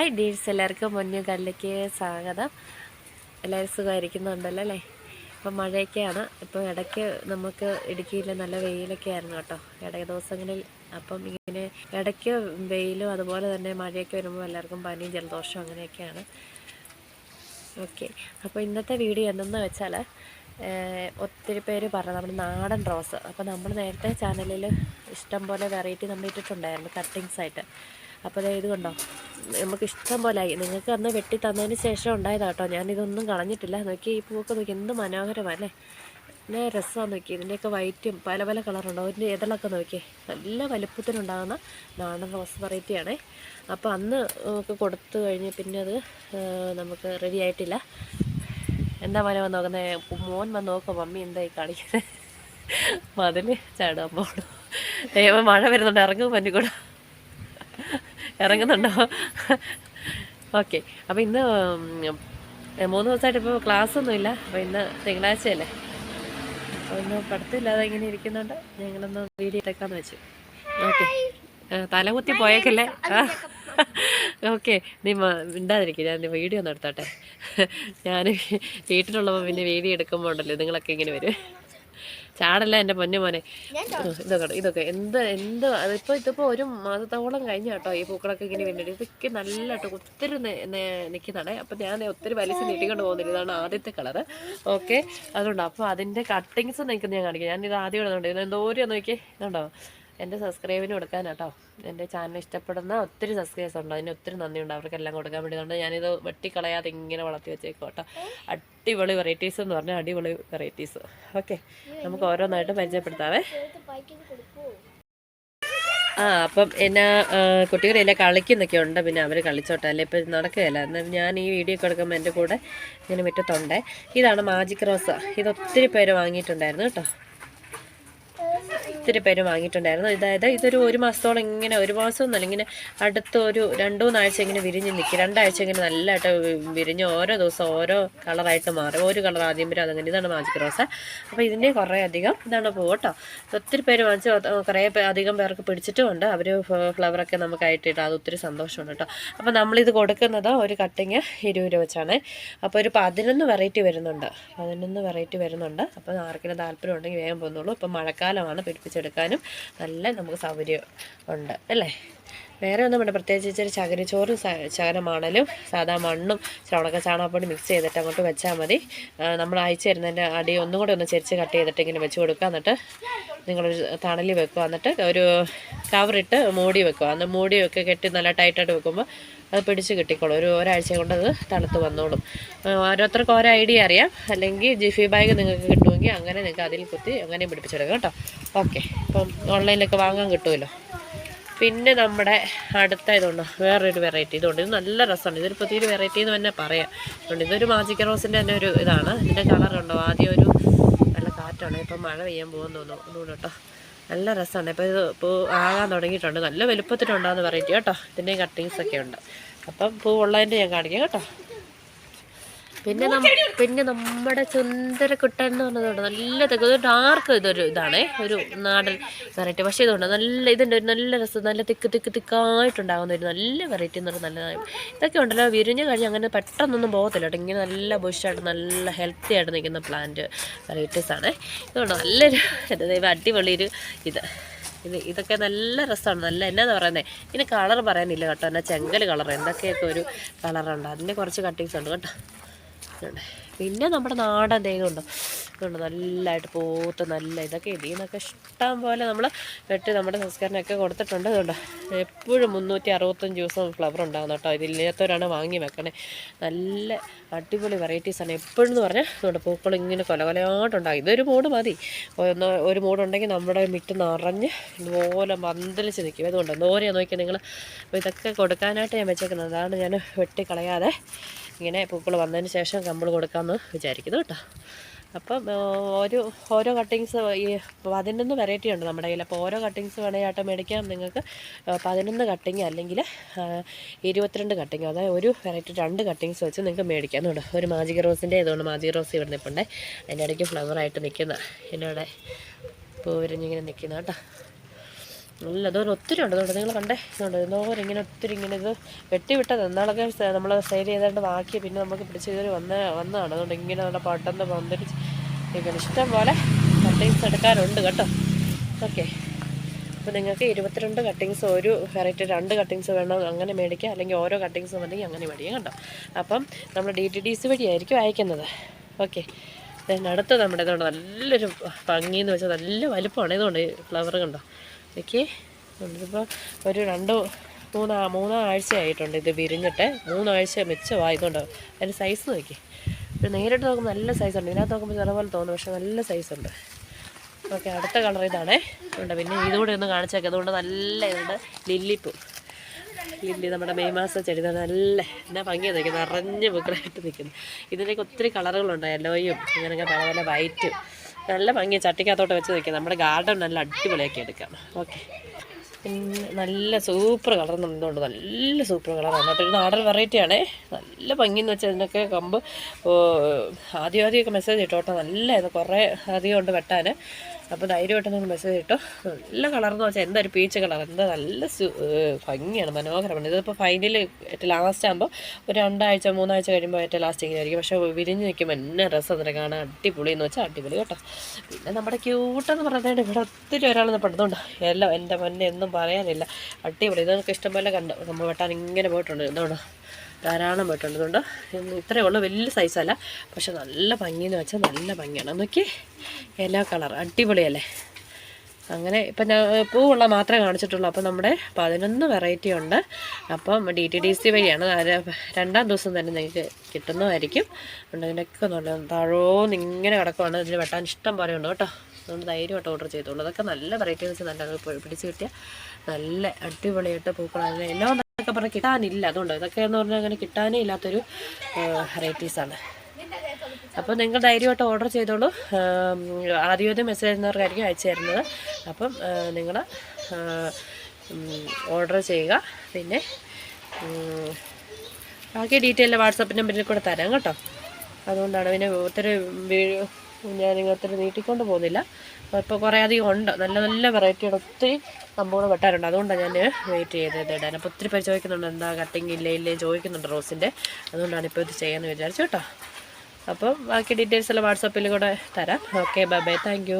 Hi deeds എല്ലാവർക്കും മുന്നു കല്ലിക്ക് സ്വാഗതം. എല്ലാവരും സുഖമായിരിക്കുന്നുണ്ടല്ലോ അല്ലേ? ഇപ്പം മഴയൊക്കെയാണ്. ഇപ്പം ഇടയ്ക്ക് നമുക്ക് ഇടുക്കിയിൽ നല്ല വെയിലൊക്കെ ആയിരുന്നു കേട്ടോ. ഇടയ ദിവസങ്ങളിൽ അപ്പം ഇങ്ങനെ ഇടയ്ക്ക് വെയിലും അതുപോലെ തന്നെ മഴയൊക്കെ വരുമ്പോൾ എല്ലാവർക്കും പനിയും ജലദോഷവും അങ്ങനെയൊക്കെയാണ്. ഓക്കെ. അപ്പോൾ ഇന്നത്തെ വീഡിയോ എന്തെന്ന് വെച്ചാൽ ഒത്തിരി പേര് പറഞ്ഞു നമ്മുടെ നാടൻ റോസ്. അപ്പോൾ നമ്മൾ നേരത്തെ ചാനലിൽ ഇഷ്ടം പോലെ വെറൈറ്റി നമ്മൾ ഇട്ടിട്ടുണ്ടായിരുന്നു കട്ടിങ്സ് ആയിട്ട്. അപ്പോൾ ഇത് കണ്ടോ? നമുക്ക് ഇഷ്ടം പോലെ ആയി. നിങ്ങൾക്ക് അന്ന് വെട്ടി തന്നതിന് ശേഷം ഉണ്ടായതാണ് കേട്ടോ. ഞാനിതൊന്നും കളഞ്ഞിട്ടില്ല. നോക്കി ഈ പൂവൊക്കെ നോക്കി എന്ത് മനോഹരമല്ലേ പിന്നെ രസമാണ് നോക്കി ഇതിന്റെയൊക്കെ വൈറ്റും പല പല കളറുണ്ട്. അതിന്റെ ഇതളൊക്കെ നോക്കിയേ. നല്ല വലുപ്പത്തിനുണ്ടാകുന്ന നാടൻ റോസ് വെറൈറ്റിയാണേ. അപ്പോൾ അന്ന് നമുക്ക് കൊടുത്തു കഴിഞ്ഞ് പിന്നെ അത് നമുക്ക് റെഡി ആയിട്ടില്ല. എന്താ മോനെ വന്ന് നോക്കുന്നത് മോൻ വന്ന് നോക്കും മമ്മി എന്തായി കാണിക്കുന്നത് ചാടാൻ പോകണം ദൈവം മഴ വരുന്നുണ്ട് ഇറങ്ങും പന്നിക്കൂടെ ഇറങ്ങുന്നുണ്ടോ? ഓക്കെ. അപ്പോൾ ഇന്ന് മൂന്ന് ദിവസമായിട്ട് ഇപ്പോൾ ക്ലാസ് ഒന്നുമില്ല അപ്പോൾ ഇന്ന് തിങ്കളാഴ്ചയല്ലേ? അപ്പോൾ ഇന്ന് പഠിത്തമില്ലാതെ ഇങ്ങനെ ഇരിക്കുന്നുണ്ട്. ഞങ്ങളൊന്ന് വീഡിയോ ഇട്ടേക്കാന്ന് വെച്ചു. ഓക്കെ. തലകുത്തി പോയേക്കല്ലേ? ഓക്കെ. നീ മിണ്ടാതിരിക്കും. ഞാൻ വീഡിയോ ഒന്ന് എടുത്തോട്ടെ. ഞാൻ വീട്ടിലുള്ളപ്പോൾ പിന്നെ വീഡിയോ എടുക്കുമ്പോൾ ഉണ്ടല്ലോ നിങ്ങളൊക്കെ ഇങ്ങനെ വരും. ചാടല്ല എന്റെ പൊന്നു മോനെ. ഉം, ഇതൊക്കെ ഇതൊക്കെ. എന്ത് എന്ത് അതിപ്പോൾ ഇതിപ്പോൾ ഒരു മാസത്തോളം കഴിഞ്ഞ കേട്ടോ ഈ പൂക്കളൊക്കെ ഇങ്ങനെ വേണ്ടിയിട്ട് ഇതൊക്കെ നല്ല കേട്ടോ ഒത്തിരി നിൽക്കുന്നതാണ് അപ്പൊ ഞാൻ ഒത്തിരി വലിച്ച് നീട്ടിക്കൊണ്ട് പോകുന്നില്ല. ഇതാണ് ആദ്യത്തെ കളറ്. ഓക്കെ. അതുകൊണ്ട് അപ്പോൾ അതിന്റെ കട്ടിങ്സ് നിൽക്കുന്നത് ഞാൻ കാണിക്കാം. ഞാൻ ഇത് ആദ്യം ഇടുന്നുണ്ട്. ഇത് എന്തോരം നോക്കി ഇതുണ്ടോ? എന്റെ സബ്സ്ക്രൈബിന് കൊടുക്കാൻ കേട്ടോ എന്റെ ചാനൽ ഇഷ്ടപ്പെടുന്ന ഒത്തിരി സബ്സ്ക്രൈബേഴ്സ് ഉണ്ട്. അതിന് ഒത്തിരി നന്ദിയുണ്ട്. അവർക്കെല്ലാം കൊടുക്കാൻ വേണ്ടി. അതുകൊണ്ട് ഞാനിത് വെട്ടിക്കളയാതെ ഇങ്ങനെ വളർത്തി വെച്ചേക്കും കേട്ടോ. അടിപൊളി വെറൈറ്റീസ് എന്ന് പറഞ്ഞാൽ അടിപൊളി വെറൈറ്റീസ് ഓക്കെ നമുക്ക് ഓരോന്നായിട്ട് പരിചയപ്പെടുത്താവേ. ആ അപ്പം എന്നാ കുട്ടികളെല്ലാം കളിക്കുന്നൊക്കെ ഉണ്ട്. പിന്നെ അവർ കളിച്ചോട്ടെ. അല്ലെ? ഇപ്പം നടക്കുകയല്ല. എന്നാൽ ഞാൻ ഈ വീഡിയോ ഒക്കെ എടുക്കുമ്പോൾ എന്റെ കൂടെ ഇങ്ങനെ മുറ്റത്തുണ്ടേ. ഇതാണ് മാജിക് റോസ് ഇത് ഒത്തിരി പേര് വാങ്ങിയിട്ടുണ്ടായിരുന്നു കേട്ടോ. ഒത്തിരി പേര് വാങ്ങിയിട്ടുണ്ടായിരുന്നു. അതായത് ഇതൊരു ഒരു മാസത്തോളം ഇങ്ങനെ ഒരു മാസമൊന്നുമല്ല ഇങ്ങനെ അടുത്ത ഒരു രണ്ട് മൂന്നാഴ്ച ഇങ്ങനെ വിരിഞ്ഞ് നിൽക്കും രണ്ടാഴ്ച ഇങ്ങനെ നല്ലതായിട്ട് വിരിഞ്ഞ് ഓരോ ദിവസം ഓരോ കളറായിട്ട് മാറും. ഒരു കളർ ആദ്യം വരും അതങ്ങനെ. ഇതാണ് മാജിക് റോസ് അപ്പോൾ ഇതിന്റെ കുറേ അധികം ഇതാണ് പൂ കേട്ടോ. ഒത്തിരി പേര് വാങ്ങിച്ച് കുറേ അധികം പേർക്ക് പിടിച്ചിട്ടുമുണ്ട്. അവർ ഫ്ലവറൊക്കെ നമുക്ക് ആയിട്ടിട്ട് അത് ഒത്തിരി സന്തോഷമുണ്ട് കേട്ടോ. അപ്പോൾ നമ്മളിത് കൊടുക്കുന്നത് ഒരു കട്ടിങ് ഇരുപത് രൂപ വെച്ചാണ്. അപ്പോൾ ഒരു പതിനൊന്ന് വെറൈറ്റി വരുന്നുണ്ട്. പതിനൊന്ന് വെറൈറ്റി വരുന്നുണ്ട്. അപ്പോൾ ആർക്കെങ്കിലും താല്പര്യം ഉണ്ടെങ്കിൽ വേഗം പോകുന്നുള്ളൂ ഇപ്പം മഴക്കാലമാണ് പിടിപ്പിച്ചെടുക്കാനും നല്ല നമുക്ക് സൗകര്യം ഉണ്ട് അല്ലേ? വേറെ ഒന്നും വേണ്ട പ്രത്യേകിച്ച് ഇച്ചിരി ചകിരിച്ചോറും ചകര മണലും സാധാ മണ്ണും ഉണക്ക ചാണകപ്പൊടി മിക്സ് ചെയ്തിട്ട് അങ്ങോട്ട് വെച്ചാൽ മതി. നമ്മൾ അയച്ചു തരുന്നതിന്റെ അടി ഒന്നും കൂടെ ഒന്ന് ചെരിച്ച് കട്ട് ചെയ്തിട്ട് ഇങ്ങനെ വെച്ച് കൊടുക്കുക. എന്നിട്ട് നിങ്ങളൊരു തണലിൽ വെക്കുക. എന്നിട്ട് ഒരു കവറിട്ട് മൂടി വെക്കുക. അന്ന് മൂടി ഒക്കെ കെട്ടി നല്ല ടൈറ്റായിട്ട് വെക്കുമ്പോൾ അത് പിടിച്ച് കിട്ടിക്കോളും. ഒരു ഒരാഴ്ച കൊണ്ട് അത് തണുത്ത് വന്നോളും. ഓരോരുത്തർക്കും ഓരോ ഐഡിയ അറിയാം. അല്ലെങ്കിൽ ജിഫി ബാഗ് നിങ്ങൾക്ക് കിട്ടുമെങ്കിൽ അങ്ങനെ നിങ്ങൾക്ക് അതിൽ കുത്തി അങ്ങനെ പിടിപ്പിച്ചെടുക്കാം കേട്ടോ. ഓക്കെ. ഇപ്പം ഓൺലൈനിലൊക്കെ വാങ്ങാൻ കിട്ടുമല്ലോ. പിന്നെ നമ്മുടെ അടുത്ത ഇതുണ്ട്. വേറൊരു വെറൈറ്റി ഇതുണ്ട്. ഇത് നല്ല രസമാണ്. ഇതൊരു പുതിയൊരു വെറൈറ്റി എന്ന് തന്നെ പറയാം. അതുകൊണ്ട് ഇതൊരു മാജിക് റോസിന്റെ തന്നെ ഒരു ഇതാണ്. ഇതിന്റെ കളറുണ്ടോ ആദ്യം ഒരു നല്ല കാറ്റാണ്. ഇപ്പം മഴ പെയ്യാൻ പോകുന്നു തോന്നുന്നു. ഒന്നുകൂടെ കേട്ടോ. നല്ല രസമാണ്. ഇപ്പോൾ ഇത് പൂ ആകാൻ തുടങ്ങിയിട്ടുണ്ട്. നല്ല വലുപ്പത്തിലുണ്ടാകുന്ന വെറൈറ്റി കേട്ടോ ഇതിന്റെയും കട്ടിങ്സൊക്കെ ഉണ്ട്. അപ്പം പൂ ഉള്ളതിന്റെ ഞാൻ കാണിക്കാം. കേട്ടോ. പിന്നെ പിന്നെ നമ്മുടെ ചുന്തര കുട്ടൻ എന്ന് പറഞ്ഞതുകൊണ്ട് നല്ല തെക്ക് ഡാർക്ക് ഇതൊരു ഇതാണേ. ഒരു നാടൻ വെറൈറ്റി പക്ഷേ ഇതുണ്ട്. നല്ല ഇതിന്റെ ഒരു നല്ല രസം. നല്ല തിക്ക് തിക്ക് തിക്കായിട്ടുണ്ടാകുന്ന ഒരു നല്ല വെറൈറ്റി എന്ന് പറഞ്ഞാൽ നല്ലതായി ഇതൊക്കെ ഉണ്ടല്ലോ. വിരിഞ്ഞ് കഴിഞ്ഞ് അങ്ങനെ പെട്ടെന്നൊന്നും പോകത്തില്ല കേട്ടോ. ഇങ്ങനെ നല്ല ബുഷായിട്ട് നല്ല ഹെൽത്തി ആയിട്ട് നിൽക്കുന്ന പ്ലാന്റ് വെറൈറ്റീസ് ആണ്. ഇതുകൊണ്ട് നല്ലൊരു ദൈവം അടിപൊളി ഒരു ഇത്. ഇത് ഇതൊക്കെ നല്ല രസമാണ്. നല്ല എന്നാന്ന് പറയുന്നത് ഇതിന് കളർ പറയാനില്ല കേട്ടോ. എന്നാൽ ചെങ്കൽ കളർ എന്തൊക്കെയൊക്കെ ഒരു കളറുണ്ട് അതിന്റെ കുറച്ച് കട്ടിങ്സ് ഉണ്ട് കേട്ടോ. ഇതുണ്ട്. പിന്നെ നമ്മുടെ നാടൻ തേങ്ങുണ്ട് ഇതുണ്ട് നല്ലതായിട്ട് പോത്ത് നല്ല ഇതൊക്കെ ഇതിൽ നിന്നൊക്കെ ഇഷ്ടം പോലെ നമ്മൾ വെട്ടി നമ്മുടെ സംസ്കാരനൊക്കെ കൊടുത്തിട്ടുണ്ട് ഇതുണ്ട്. എപ്പോഴും മുന്നൂറ്റി അറുപത്തഞ്ച് ദിവസം ഫ്ലവർ ഉണ്ടാകുന്നു കേട്ടോ. ഇതില്ലാത്തവരാണ് വാങ്ങി വെക്കണേ. നല്ല അടിപൊളി വെറൈറ്റീസാണ് എപ്പോഴും എന്ന് പറഞ്ഞാൽ അതുകൊണ്ട് പൂക്കൾ ഇങ്ങനെ കൊല കൊലയായിട്ടുണ്ടാകും ഇതൊരു മൂട് മതി. ഒന്ന് ഒരു മൂടുണ്ടെങ്കിൽ നമ്മുടെ മിറ്റ് നിറഞ്ഞ് ഇതുപോലെ മന്ദലിച്ച് നിൽക്കും അതുകൊണ്ട് എന്തോരെയാണ് നോക്കിയാൽ നിങ്ങൾ ഇതൊക്കെ കൊടുക്കാനായിട്ട് ഞാൻ വെച്ചേക്കുന്നത്. അതാണ് ഞാൻ വെട്ടി കളയാതെ ഇങ്ങനെ പൂക്കൾ വന്നതിന് ശേഷം കമ്പിൾ കൊടുക്കാമെന്ന് വിചാരിക്കുന്നു കേട്ടോ. അപ്പം ഒരു ഓരോ കട്ടിങ്സ് ഈ പതിനൊന്ന് വെറൈറ്റി ഉണ്ട് നമ്മുടെ കയ്യിൽ. അപ്പോൾ ഓരോ കട്ടിങ്സ് വേണമെങ്കിൽ മേടിക്കാം. നിങ്ങൾക്ക് പതിനൊന്ന് കട്ടിങ് അല്ലെങ്കിൽ ഇരുപത്തിരണ്ട് കട്ടിങ് അതായത് ഒരു വെറൈറ്റി രണ്ട് കട്ടിങ്സ് വെച്ച് നിങ്ങൾക്ക് മേടിക്കാം എന്നുണ്ട് ഒരു മാജിക് റോസിന്റെ ഇതുകൊണ്ട് മാജിക് റോസ് ഇവിടെ നിൽപ്പുണ്ടേ അതിന്റെ ഇടയ്ക്ക് ഫ്ലവറായിട്ട് നിൽക്കുന്ന എന്നോടെ പൂവരിഞ്ഞിങ്ങനെ നിൽക്കുന്ന കേട്ടോ. നല്ല അതുപോലെ ഒത്തിരി ഉണ്ട് നിങ്ങൾ കണ്ടേ? ഇതുണ്ട്. ഇതുപോലെ ഇങ്ങനെ ഒത്തിരി ഇങ്ങനെ ഇത് വെട്ടിവിട്ടത് എന്നാളൊക്കെ നമ്മൾ സെയിൽ ചെയ്തേണ്ട ബാക്കി പിന്നെ നമുക്ക് പിടിച്ച് കയറി വന്ന വന്നതാണ്. അതുകൊണ്ട് ഇങ്ങനെ നല്ല പട്ടെന്ന് പന്തിരിച്ച് ഇരിക്കണം. ഇഷ്ടം പോലെ കട്ടിങ്സ് എടുക്കാറുണ്ട് കേട്ടോ. ഓക്കെ അപ്പോൾ നിങ്ങൾക്ക് ഇരുപത്തിരണ്ട് കട്ടിങ്സ് ഒരു വെറൈറ്റി രണ്ട് കട്ടിങ്സ് വേണം അങ്ങനെ മേടിക്കുക അല്ലെങ്കിൽ ഓരോ കട്ടിങ്സ് മതി അങ്ങനെ മേടിക്കുക കേട്ടോ. അപ്പം നമ്മൾ ഡി ടി ഡി സി വഴിയായിരിക്കും അയക്കുന്നത്. ഓക്കെ അടുത്ത് നമ്മുടെ ഇതുകൊണ്ട് നല്ലൊരു ഭംഗിയെന്ന് വെച്ചാൽ നല്ല വലുപ്പമാണ്. ഇതുകൊണ്ട് ഫ്ലവർ കണ്ടോ? ഓക്കെ ഇതിപ്പോൾ ഒരു രണ്ട് മൂന്ന് മൂന്നാഴ്ച ആയിട്ടുണ്ട് ഇത് വിരിഞ്ഞിട്ട്. മൂന്നാഴ്ച മിച്ചമായതുകൊണ്ട് അതിന്റെ സൈസ് നോക്കി. ഇത് നേരിട്ട് നോക്കുമ്പോൾ നല്ല സൈസ് ഉണ്ട്. ഇതിനകത്ത് നോക്കുമ്പോൾ ചില പോലെ തോന്നും പക്ഷേ നല്ല സൈസ് ഉണ്ട്. ഓക്കെ അടുത്ത കളർ ഇതാണേ. ഉണ്ട് പിന്നെ ഇതുകൂടെ ഒന്ന് കാണിച്ചേക്കാം. അതുകൊണ്ട് നല്ല ഇതുണ്ട്. ലില്ലിപ്പൂ ലില്ലി നമ്മുടെ മെയ് മാസ ചെടി. നല്ല എന്നാ ഭംഗിയാണ് നിൽക്കുന്നത്. നിറഞ്ഞ് പൂക്കളായിട്ട് നിൽക്കുന്നത് ഇതിനൊക്കെ ഒത്തിരി കളറുകളുണ്ട് യെല്ലോയും അങ്ങനെയൊക്കെ പല പല വൈറ്റും നല്ല ഭംഗി ചട്ടിക്കകത്തോട്ട് വെച്ച് നിൽക്കാം നമ്മുടെ ഗാർഡൻ നല്ല അടിപൊളിയാക്കി എടുക്കാം. ഓക്കെ പിന്നെ നല്ല സൂപ്പർ കളർ നിന്നുകൊണ്ട് നല്ല സൂപ്പർ കളറാണ് കേട്ടോ ഒരു നാടൻ വെറൈറ്റിയാണേ നല്ല ഭംഗിയെന്ന് വെച്ചാൽ ഇതിനൊക്കെ കമ്പ് ആദ്യം ആദ്യമൊക്കെ മെസ്സേജ് ഇട്ടോട്ടോ. നല്ല കുറേ അധികം ഉണ്ട് വെട്ടാൻ അപ്പോൾ ധൈര്യമായിട്ട് നിങ്ങൾ മെസ്സേജ് ഇട്ടോ. നല്ല കളർ എന്ന് വെച്ചാൽ എന്താ ഒരു പീച്ച് കളർ എന്താ നല്ല ഭംഗിയാണ് മനോഹരമാണ്. ഇതിപ്പോൾ ഫൈനൽ ഏറ്റവും ലാസ്റ്റ് ആകുമ്പോൾ ഒരു രണ്ടാഴ്ച മൂന്നാഴ്ച കഴിയുമ്പോൾ ഏറ്റവും ലാസ്റ്റ് ഇങ്ങനെ ആയിരിക്കും പക്ഷേ വിരിഞ്ഞ് നിൽക്കുമ്പോൾ എന്നെ രസം അതിനെ കാണാൻ? അടിപൊളി എന്ന് വെച്ചാൽ അടിപൊളി കേട്ടോ. പിന്നെ നമ്മുടെ ക്യൂട്ടെന്ന് പറഞ്ഞാൽ ഇവിടെ ഒത്തിരി ഒരാൾ പെടുന്നുണ്ട്. എല്ലാം എന്റെ മുന്നേ ഒന്നും പറയാനില്ല. അടിപൊളി. ഇത് നമുക്ക് ഇഷ്ടംപോലെ കണ്ടു നമ്മൾ വെട്ടാൻ ഇങ്ങനെ പോയിട്ടുണ്ട്. എന്താണ് ധാരാളം പോയിട്ടുണ്ട്. അതുകൊണ്ട് ഇത്രയേ ഉള്ളൂ. വലിയ സൈസല്ല പക്ഷെ നല്ല ഭംഗിയെന്ന് വെച്ചാൽ നല്ല ഭംഗിയാണ്. നോക്കി എല്ലാ കളർ അടിപൊളിയല്ലേ? അങ്ങനെ ഇപ്പം ഞാൻ പൂവുള്ള മാത്രമേ കാണിച്ചിട്ടുള്ളൂ. അപ്പം നമ്മുടെ പതിനൊന്ന് വെറൈറ്റി ഉണ്ട്. അപ്പം ഡി ടി ഡി സി വഴിയാണ്. രണ്ടാം ദിവസം തന്നെ നിങ്ങൾക്ക് കിട്ടുന്നതായിരിക്കും. ഉണ്ട് ഇതിനൊക്കെ നല്ല താഴോന്ന് ഇങ്ങനെ കിടക്കുവാണ്. ഇതിന് വെട്ടാൻ ഇഷ്ടം പോലെ ഉണ്ട് കേട്ടോ. അതുകൊണ്ട് ധൈര്യമായിട്ട് ഓർഡർ ചെയ്തോളൂ. അതൊക്കെ നല്ല വെറൈറ്റി വെച്ച് നല്ല പിടിച്ച് കിട്ടിയ നല്ല അടിപൊളിയായിട്ട് പൂക്കളാണ്. എല്ലാം എന്നൊക്കെ പറഞ്ഞാൽ കിട്ടാനില്ല. അതുകൊണ്ട് ഇതൊക്കെ എന്ന് പറഞ്ഞാൽ അങ്ങനെ കിട്ടാനേ ഇല്ലാത്തൊരു വെറൈറ്റീസാണ് അപ്പോൾ നിങ്ങൾ ധൈര്യമായിട്ട് ഓർഡർ ചെയ്തോളൂ. ആം, ആദ്യം മെസ്സേജ് ചെയ്യുന്നവർക്കായിരിക്കും അയച്ചു തരുന്നത്. അപ്പം നിങ്ങൾ ഓർഡർ ചെയ്യുക. പിന്നെ ബാക്കി ഡീറ്റെയിൽ വാട്സപ്പ് നമ്പറിൽ കൂടെ തരാം കേട്ടോ. അതുകൊണ്ടാണ് പിന്നെ ഒത്തിരി ഞാൻ ഒത്തിരി നീട്ടിക്കൊണ്ട് പോകുന്നില്ല. ഇപ്പോൾ കുറേ അധികം ഉണ്ട്. നല്ല നല്ല വെറൈറ്റിയുടെ ഒത്തിരി സംഭവങ്ങൾ വെട്ടാറുണ്ട്. അതുകൊണ്ടാണ് ഞാൻ വെയിറ്റ് ചെയ്തത് ഇടാൻ. അപ്പോൾ ഒത്തിരി പേര് ചോദിക്കുന്നുണ്ട് എന്താ കട്ടിങ് ഇല്ലേ ഇല്ലേ ചോദിക്കുന്നുണ്ട് റോസിന്റെ അതുകൊണ്ടാണ് ഇപ്പോൾ ഇത് ചെയ്യാമെന്ന് വിചാരിച്ചു കേട്ടോ. അപ്പം ബാക്കി ഡീറ്റെയിൽസ് എല്ലാം വാട്സപ്പിൽ കൂടെ തരാം. Okay bye bye thank